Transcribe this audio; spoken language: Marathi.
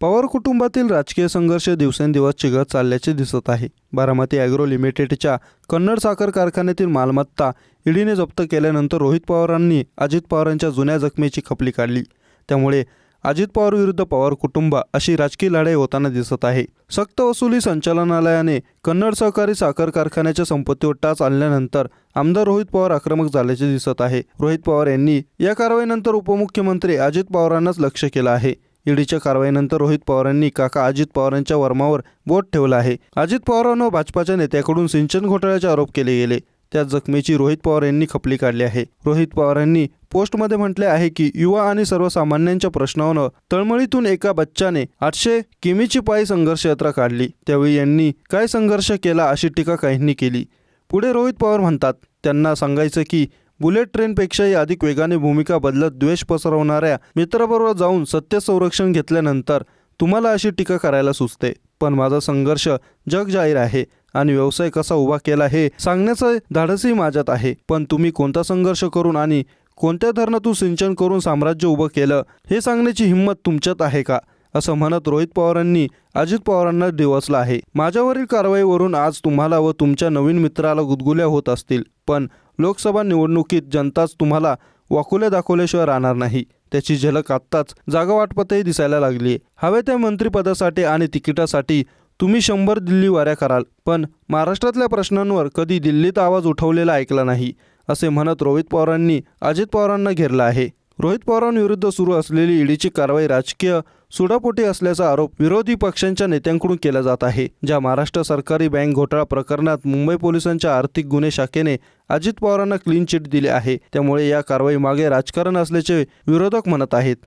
पवार कुटुंबातील राजकीय संघर्ष दिवसेंदिवस चिघळत चालल्याचे दिसत आहे. बारामती ॲग्रो लिमिटेडच्या कन्नड साखर कारखान्यातील मालमत्ता ईडीने जप्त केल्यानंतर रोहित पवारांनी अजित पवारांच्या जुन्या जखमेची खपली काढली. त्यामुळे अजित पवार विरुद्ध पवार कुटुंब अशी राजकीय लढाई होताना दिसत आहे. सक्त वसुली संचालनालयाने कन्नड सहकारी साखर कारखान्याच्या संपत्तीवर टाच आणल्यानंतर आमदार रोहित पवार आक्रमक झाल्याचे दिसत आहे. रोहित पवार यांनी या कारवाईनंतर उपमुख्यमंत्री अजित पवारांनाच लक्ष केलं आहे. ईडीच्या कारवाईनंतर रोहित पवारांनी काका अजित पवारांच्या वर्मावर बोट ठेवलं आहे. अजित पवारांवर भाजपाच्या नेत्याकडून सिंचन घोटाळ्याचे आरोप केले गेले. त्या जखमेची रोहित पवार यांनी खपली काढली आहे. रोहित पवारांनी पोस्टमध्ये म्हटले आहे की युवा आणि सर्वसामान्यांच्या प्रश्नावर तळमळीतून एका बच्चाने आठशे किमीची पायी संघर्ष यात्रा काढली. त्यावेळी यांनी काय संघर्ष केला अशी टीका काहींनी केली. पुढे रोहित पवार म्हणतात त्यांना सांगायचं की बुलेट ट्रेनपेक्षाही अधिक वेगाने भूमिका बदलत द्वेष पसरवणाऱ्या मित्राबरोबर जाऊन सत्य संरक्षण घेतल्यानंतर तुम्हाला अशी टीका करायला सुचते. पण माझा संघर्ष जग जाहीर आहे आणि व्यवसाय कसा उभा केला हे सांगण्याचं धाडसही माझ्यात आहे. पण तुम्ही कोणता संघर्ष करून आणि कोणत्या धरणातून सिंचन करून साम्राज्य उभं केलं हे सांगण्याची हिंमत तुमच्यात आहे का? असं म्हणत रोहित पवारांनी अजित पवारांना डिवचला आहे. माझ्यावरील कारवाईवरून आज तुम्हाला व तुमच्या नवीन मित्राला गुदगुल्या होत असतील. पण लोकसभा निवडणुकीत जनताच तुम्हाला वाकुल्या दाखवल्याशिवाय राहणार नाही. त्याची झलक आत्ताच जागावाटपतही दिसायला लागली हवे त्या मंत्रिपदासाठी आणि तिकिटासाठी तुम्ही शंभर दिल्ली वाऱ्या कराल पण महाराष्ट्रातल्या प्रश्नांवर कधी दिल्लीत आवाज उठवलेला ऐकला नाही असे म्हणत रोहित पवारांनी अजित पवारांना घेरलं आहे. रोहित पवारांविरुद्ध सुरू असलेली ईडीची कारवाई राजकीय सुडापोटी असल्याचा आरोप विरोधी पक्षांच्या नेत्यांकडून केला जात आहे ज्या महाराष्ट्र सरकारी बँक घोटाळा प्रकरणात मुंबई पोलिसांच्या आर्थिक गुन्हे शाखेने अजित पवारांना क्लीन चिट दिली आहे. त्यामुळे या कारवाई मागे राजकारण असल्याचे विरोधक म्हणत आहेत.